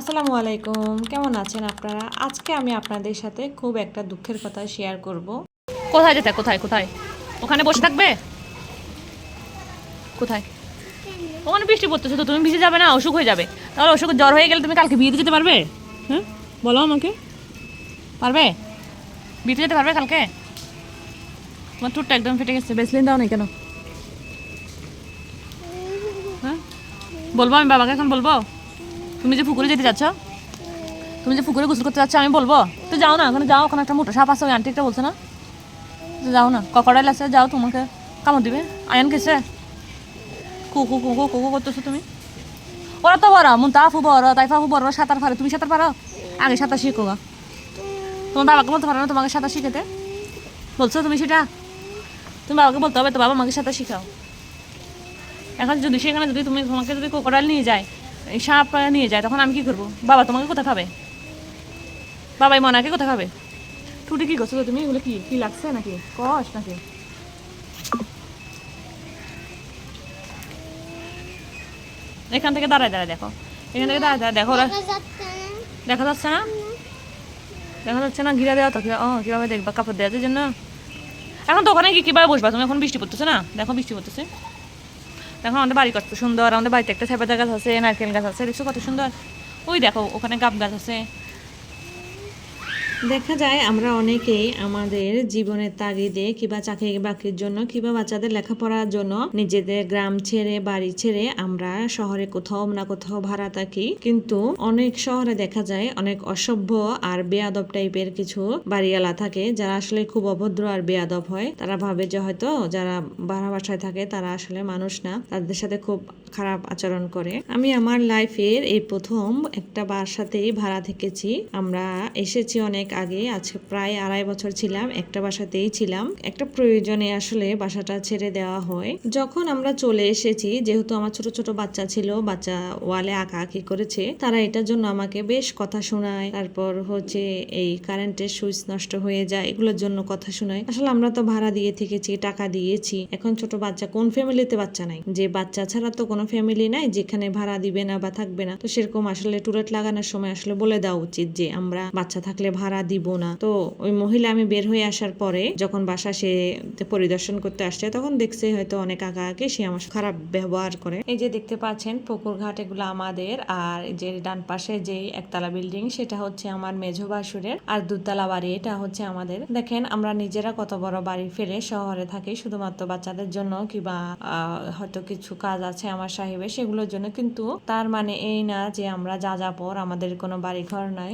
আসসালামু আলাইকুম। কেমন আছেন আপনারা? আজকে আমি আপনাদের সাথে খুব একটা দুঃখের কথা শেয়ার করব। কোথায় যেতে, কোথায় কোথায়? ওখানে বসে থাকবে? কোথায়? ওখানে বৃষ্টি পড়তেছে তো, তুমি ভিজে যাবে না, অসুখ হয়ে যাবে। তাহলে অসুখ জ্বর হয়ে গেলে তুমি কালকে বিয়েতে যেতে পারবে? হ্যাঁ বলো আমাকে। পারবে? বিয়েতে যেতে পারবে কালকে? তোমার টুটটা একদম ফেটে গেছে বেসলিন দাও না কেন? হ্যাঁ? বলব আমি বাবাকে এখন বলব? তুমি যে পুকুরে যেতে যাচ্ছ? তুমি যে পুকুরে গোসল করতে যাচ্ছ, আমি বলব, তো যাও না, ওখানে যাও, ওখানে একটা মোটা সাপ আছে, ওই আন্টি একটা বলছে না? যাও না, ককড়াইল আছে, যাও, তোমাকে কামড় দিবে। আয়ন কেছে কু কু কু কু কু কু করতেছো তুমি? ওরা তো বড় মুন তাফু বড় তাইফাফু বড়, সাঁতার পারে, তুমি সাঁতার পারো? আগে সাঁতার শিখো গা। তোমার বাবাকে বলতে পারো না তোমাকে সাঁতার শিখাতে? বলছো তুমি সেটা? তুমি বাবাকে বলতে হবে, তো বাবা আমাকে সাঁতার শিখাও। এখন যদি সেখানে যদি তুমি তোমাকে যদি কোকড়াল নিয়ে যায় সাপ নিয়ে যায় তখন আমি কি করব? বাবা তোমাকে কোথায় খাবে? বাবাই মনাকে কোথায় খাবে? টুটি কি করছ তুমি? এগুলো কি কি লাগছে নাকি? কষ নাকি? এখান থেকে দাঁড়ায় দাঁড়ায় দেখো। এখান থেকে দাঁড়ায় দাঁড়ায় দেখো দেখা যাচ্ছে না। দেখা যাচ্ছে না? ঘিরা দেওয়া তো ও কীভাবে দেখবা? কাপড় দেওয়ার জন্য? এখন তো ওখানে কি কীভাবে বসবা? তুমি এখন বৃষ্টি পড়তেছে না? দেখো বৃষ্টি পড়তেছে। দেখো আমাদের বাড়ি কত সুন্দর, আমাদের বাড়িতে একটা সেপাতা গাছ আছে, নারকেল গাছ আছে, দেখছ কত সুন্দর? ওই দেখো, ওখানে গাব গাছ আছে। দেখা যায় আমরা অনেকেই আমাদের জীবনের তাগিদে কিংবা চাকরি বাকরির জন্য কিংবা বাচ্চাদের লেখাপড়ার জন্য নিজেদের গ্রাম ছেড়ে, বাড়ি ছেড়ে আমরা শহরে কোথাও না কোথাও ভাড়া থাকি। কিন্তু অনেক শহরে দেখা যায় অনেক অসভ্য আর বেয়াদব টাইপের কিছু বাড়িওয়ালা থাকে যারা আসলে খুব অভদ্র আর বেয়াদব হয়। তারা ভাবে যে হয়তো যারা ভাড়া বাসায় থাকে তারা আসলে মানুষ না, তাদের সাথে খুব খারাপ আচরণ করে। আমি আমার লাইফের এই প্রথম একটা বাসাতেই ভাড়া থেকেছি। আমরা এসেছি অনেক আগে আজকে প্রায় আড়াই বছর ছিলাম, একটা বাসাতেই ছিলাম। একটা প্রয়োজনে আসলে বাসাটা ছেড়ে দেওয়া হয়। যখন আমরা চলে এসেছি, যেহেতু আমার ছোট ছোট বাচ্চা ছিল, বাচ্চা ওয়ালে আঁকা আঁকি করেছে, তারা এটার জন্য আমাকে বেশ কথা শোনায়। তারপর হচ্ছে এই কারেন্টের সুইচ নষ্ট হয়ে যায়, এগুলোর জন্য কথা শোনায়। আসলে আমরা তো ভাড়া দিয়ে থেকেছি, টাকা দিয়েছি। এখন ছোট বাচ্চা, কোন ফ্যামিলিতে বাচ্চা নাই? যে বাচ্চা ছাড়া তো কোনো ফ্যামিলি নাই, যেখানে ভাড়া দিবে না বা থাকবে না। তো সেরকম আসলে টুরেট লাগানোর সময় আসলে বলে দেওয়া উচিত যে, আমরা বাচ্চা থাকলে ভাড়া দিব না। তো ওই মহিলা আমি বের হয়ে আসার পরে যখন বাসা সে পরিদর্শন করতে আসছে, তখন দেখছে হয়তো অনেক আগে আগে সে আমার খারাপ ব্যবহার করে। এই যে দেখতে পাচ্ছেন, পুকুর ঘাট এগুলো আমাদের, আর যে ডান পাশে যে একতলা বিল্ডিং, সেটা হচ্ছে আমার মেঝো বাসুরের, আর দুতলা বাড়ি, এটা হচ্ছে আমাদের। দেখেন, আমরা নিজেরা কত বড় বাড়ি ফেলে শহরে থাকি, শুধুমাত্র বাচ্চাদের জন্য, কিংবা হয়তো কিছু কাজ আছে আমার সাহেবের, সেগুলোর জন্য। কিন্তু তার মানে এই না যে আমরা যা যা পর আমাদের কোনো বাড়ি ঘর নাই।